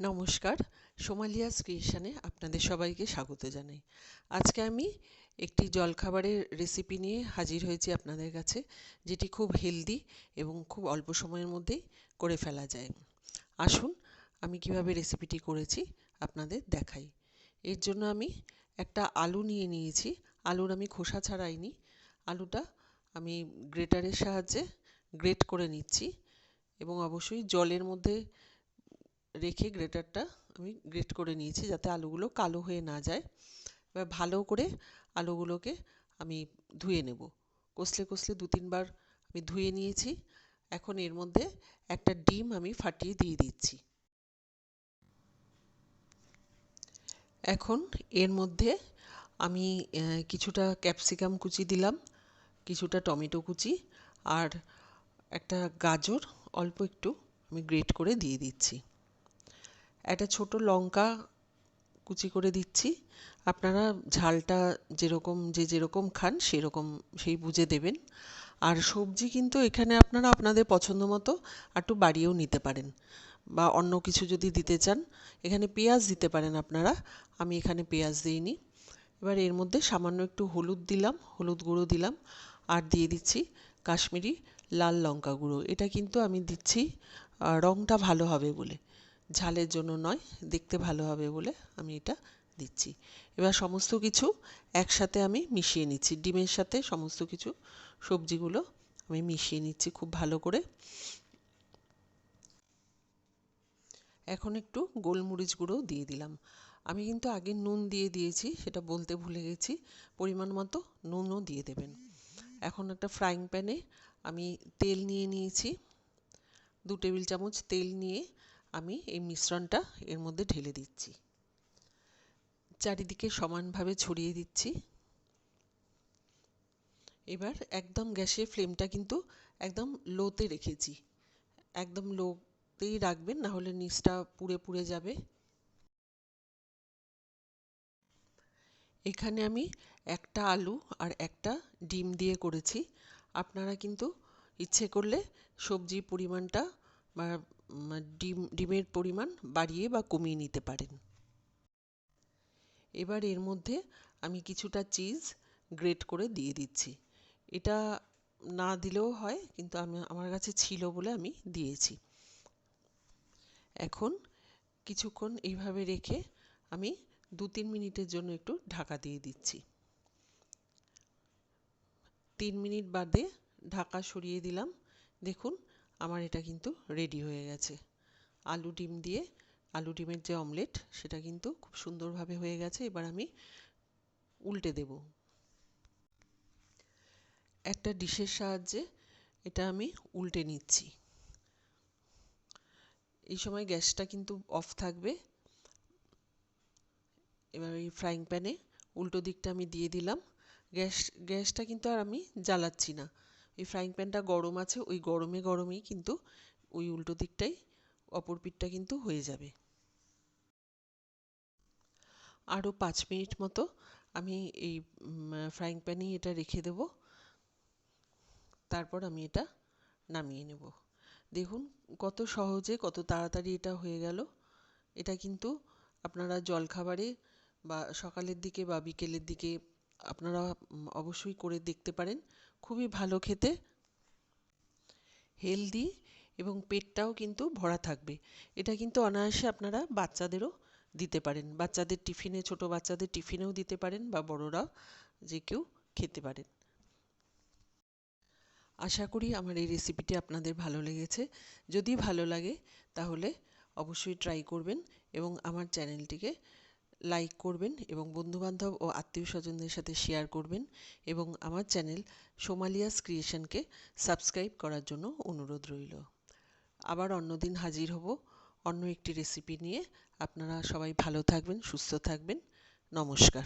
নমস্কার, সোমালিয়াস ক্রিয়েশনে আপনাদের সবাইকে স্বাগত জানাই। আজকে আমি একটি জলখাবারের রেসিপি নিয়ে হাজির হয়েছি আপনাদের কাছে, যেটি খুব হেলদি এবং খুব অল্প সময়ের মধ্যেই করে ফেলা যায়। আসুন, আমি কীভাবে রেসিপিটি করেছি আপনাদের দেখাই। এর জন্য আমি একটা আলু নিয়ে নিয়েছি। আলুর আমি খোসা ছাড়াইনি। আলুটা আমি গ্রেটারের সাহায্যে গ্রেট করে নিচ্ছি এবং অবশ্যই জলের মধ্যে রেখে গ্রেটারটা আমি গ্রেট করে নিয়েছি যাতে আলুগুলো কালো হয়ে না যায়। এবার ভালো করে আলুগুলোকে আমি ধুয়ে নেব। কষলে কষলে দু তিনবার আমি ধুয়ে নিয়েছি। এখন এর মধ্যে একটা ডিম আমি ফাটিয়ে দিয়ে দিচ্ছি। এখন এর মধ্যে আমি কিছুটা ক্যাপসিকাম কুচি দিলাম, কিছুটা টমেটো কুচি আর একটা গাজর অল্প একটু আমি গ্রেট করে দিয়ে দিচ্ছি। একটা ছোট লঙ্কা কুচি করে দিচ্ছি। আপনারা ঝালটা যেরকম, যে যেরকম খান সেরকম সেই বুঝে দেবেন। আর সবজি কিন্তু এখানে আপনারা আপনাদের পছন্দ মতো একটু বাড়িয়েও নিতে পারেন বা অন্য কিছু যদি দিতে চান। এখানে পেঁয়াজ দিতে পারেন আপনারা, আমি এখানে পেঁয়াজ দিইনি। এবার এর মধ্যে সামান্য একটু হলুদ দিলাম, হলুদ গুঁড়ো দিলাম আর দিয়ে দিচ্ছি কাশ্মীরি লাল লঙ্কা গুঁড়ো। এটা কিন্তু আমি দিচ্ছি রঙটা ভালো হবে বলে। ঝালের জন্য নয়, দেখতে ভালো হবে বলে আমি এটা দিচ্ছি। এবার সমস্ত কিছু একসাথে আমি মিশিয়ে নিচ্ছি। ডিমের সাথে সমস্ত কিছু সবজিগুলো আমি মিশিয়ে নিচ্ছি খুব ভালো করে। এখন একটু গোলমরিচ গুঁড়ো দিয়ে দিলাম। আমি কিন্তু আগে নুন দিয়ে দিয়েছি, সেটা বলতে ভুলে গেছি। পরিমাণ মতো নুনও দিয়ে দেবেন। এখন একটা ফ্রাইং প্যানে আমি তেল নিয়ে নিয়েছি। দু টেবিল চামচ তেল নিয়ে আমি এই মিশ্রণটা এর মধ্যে ঢেলে দিচ্ছি। চারিদিকে সমানভাবে ছড়িয়ে দিচ্ছি। এবার একদম গ্যাসের ফ্লেমটা কিন্তু একদম লোতে রেখেছি। একদম লোতেই রাখবেন না হলে নিচটা পুড়ে পুড়ে যাবে। এখানে আমি একটা আলু আর একটা ডিম দিয়ে করেছি। আপনারা কিন্তু ইচ্ছে করলে সবজির পরিমাণটা বা ডিম, ডিমের পরিমাণ বাড়িয়ে বা কমিয়ে নিতে পারেন। এবার এর মধ্যে আমি কিছুটা চিজ গ্রেট করে দিয়ে দিচ্ছি। এটা না দিলেও হয়, কিন্তু আমি, আমার কাছে ছিল বলে আমি দিয়েছি। এখন কিছুক্ষণ এইভাবে রেখে আমি দু তিন মিনিটের জন্য একটু ঢাকা দিয়ে দিচ্ছি। তিন মিনিট বাদে ঢাকা সরিয়ে দিলাম। দেখুন আমার এটা কিন্তু রেডি হয়ে গেছে। আলু ডিম দিয়ে, আলু ডিমের যে অমলেট সেটা কিন্তু খুব সুন্দরভাবে হয়ে গেছে। এবার আমি উল্টে দেব। একটা ডিশের সাহায্যে এটা আমি উল্টে নিচ্ছি। এই সময় গ্যাসটা কিন্তু অফ থাকবে। এবার এই ফ্রাইং প্যানে উল্টো দিকটা আমি দিয়ে দিলাম। গ্যাস, গ্যাসটা কিন্তু আর আমি জ্বালাচ্ছি না। এই ফ্রাইং প্যানটা গরম আছে, ওই গরমে গরমেই কিন্তু ওই উল্টো দিকটাই, অপর পিঠটা কিন্তু হয়ে যাবে। আরও পাঁচ মিনিট মতো আমি এই ফ্রাইং প্যানেই এটা রেখে দেব। তারপর আমি এটা নামিয়ে নেব। দেখুন কত সহজে, কত তাড়াতাড়ি এটা হয়ে গেল। এটা কিন্তু আপনারা জলখাবারে বা সকালের দিকে বা বিকেলের দিকে আপনারা অবশ্যই করে দেখতে পারেন। খুবই ভালো খেতে হেলদি এবং পেটটাও কিন্তু ভরা থাকবে। এটা কিন্তু অনায়াসে আপনারা বাচ্চাদেরও দিতে পারেন। বাচ্চাদের টিফিনে, ছোট বাচ্চাদের টিফিনেও দিতে পারেন বা বড়রা যে কেউ খেতে পারেন। আশা করি আমার এই রেসিপিটি আপনাদের ভালো লেগেছে। যদি ভালো লাগে তাহলে অবশ্যই ট্রাই করবেন এবং আমার চ্যানেলটিকে লাইক করবেন এবং বন্ধুবান্ধব ও আত্মীয় স্বজনদের সাথে শেয়ার করবেন এবং আমার চ্যানেল সোমালিয়াস ক্রিয়েশনকে সাবস্ক্রাইব করার জন্য অনুরোধ রইল। আবার অন্যদিন হাজির হব অন্য একটি রেসিপি নিয়ে। আপনারা সবাই ভালো থাকবেন, সুস্থ থাকবেন। নমস্কার।